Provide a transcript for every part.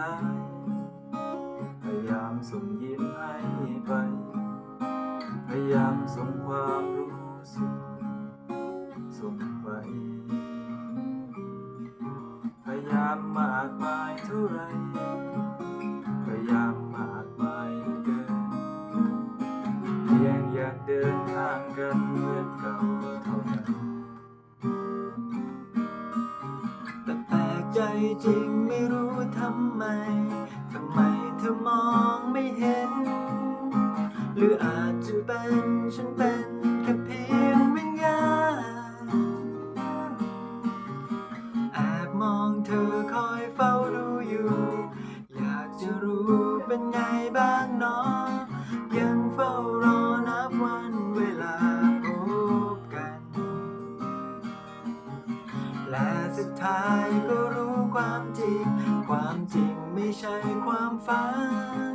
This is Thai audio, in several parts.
ไหพยายามส่งยิ้มให้ไป พยายามส่งความรู้สึก ส่งไป พยายามมากมายเท่าไร พยายามมากมายเกินเพียงอยากเดินทางกันเหมือนเก่าเท่านั้นแต่แปลกใจจริงไม่รู้ำไม ทำไมเธอมองไม่เห็น หรืออาจ และสุดท้ายก็รู้ความจริง ความจริงไม่ใช่ความฝัน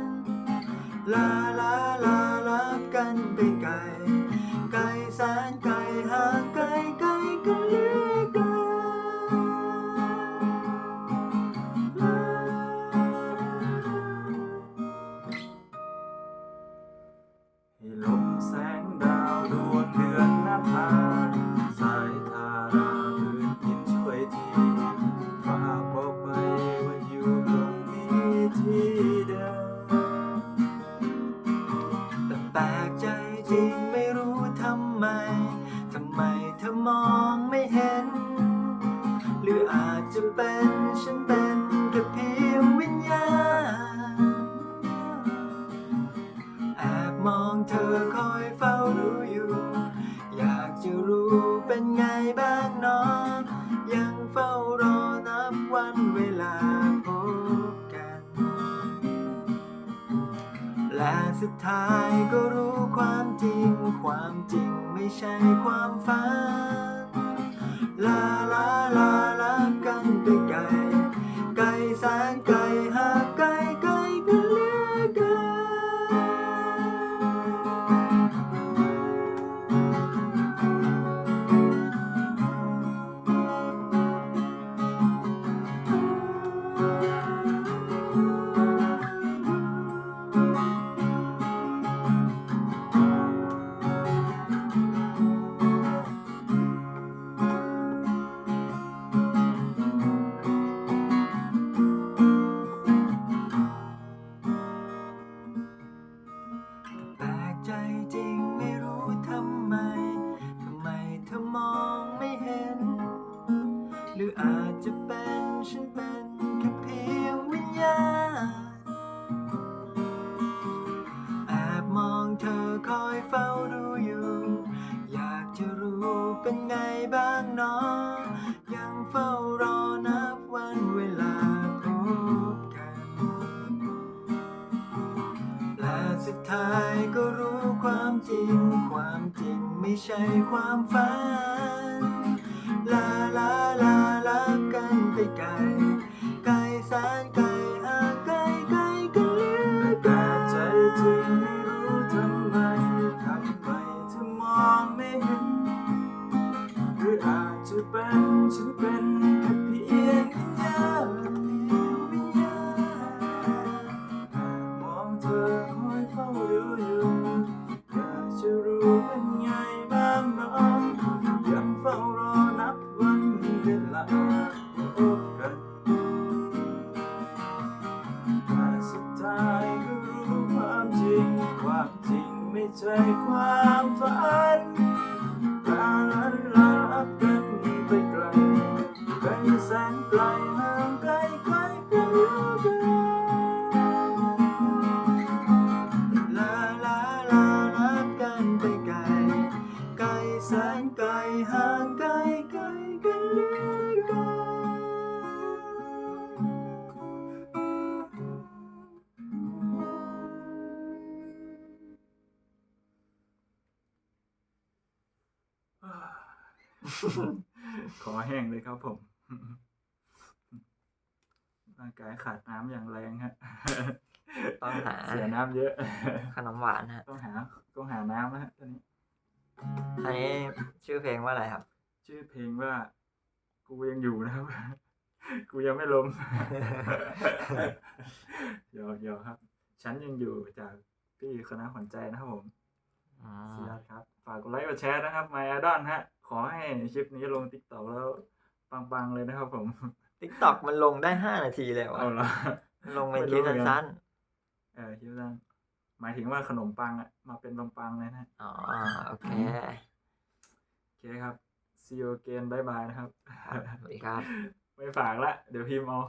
ลาลาลาลับกันไปไกล ไม่เห็น หรืออาจจะเป็นฉันเป็นแค่เพียงวิญญาณ แอบมองเธอคอยเฝ้าดูอยู่ อยากจะรู้เป็นไงบ้างน้องยังเฝ้ารอนับวันเวลาพบกัน และสุดท้ายก็รู้ความจริง ความจริงไม่ใช่ความฝัน ลาลาลาลับกันไปไกล บ้างเนาะยังเฝ้ารอนับวันเวลาพบกันและสุดท้ายก็รู้ความจริง ความจริงไม่ใช่ความฝัน ลาลาลาลับกันไปไกลไกล ไม่ใช่ความฝันลาลาลาลับกันไปไกลไกลแสนไกลห่างไกล ขอแห้งเลยครับผม ร่างกายขาดน้ำอย่างแรงฮะ ต้องหาเสียน้ำเยอะ ขนมหวานฮะ ต้องหาต้องหาน้ำนะฮะตอนนี้ อันนี้ชื่อเพลงว่าอะไรครับ ชื่อเพลงว่า กูยังอยู่นะครับ กูยังไม่ล้มหยอกหยอกครับ ฉันยังอยู่จากพี่คณะขวัญใจนะครับผมอือื สุดมยอดครับ ฝากกดไลค์กดแชร์นะครับ My a d o n ฮะ ขอให้คลิปนี้ลง TikTok แล้ว ปังๆเลยนะครับผมติ๊กต็อกมันลงได้ห้านาทีเลยวะเอาละมันลงเป็นคลิปสั้นเออคลิปนั้นหมายถึงว่าขนมปังอะมาเป็นปังๆเลยนะๆอ๋อ โอเค โอเคครับ see you again บายบายนะครับครับ สวัสดีครับ ไม่ฝากละ เดี๋ยวพิมพ์เอา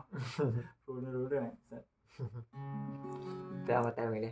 พูดไม่รู้เรื่องไปเอามาเติมอีกดิ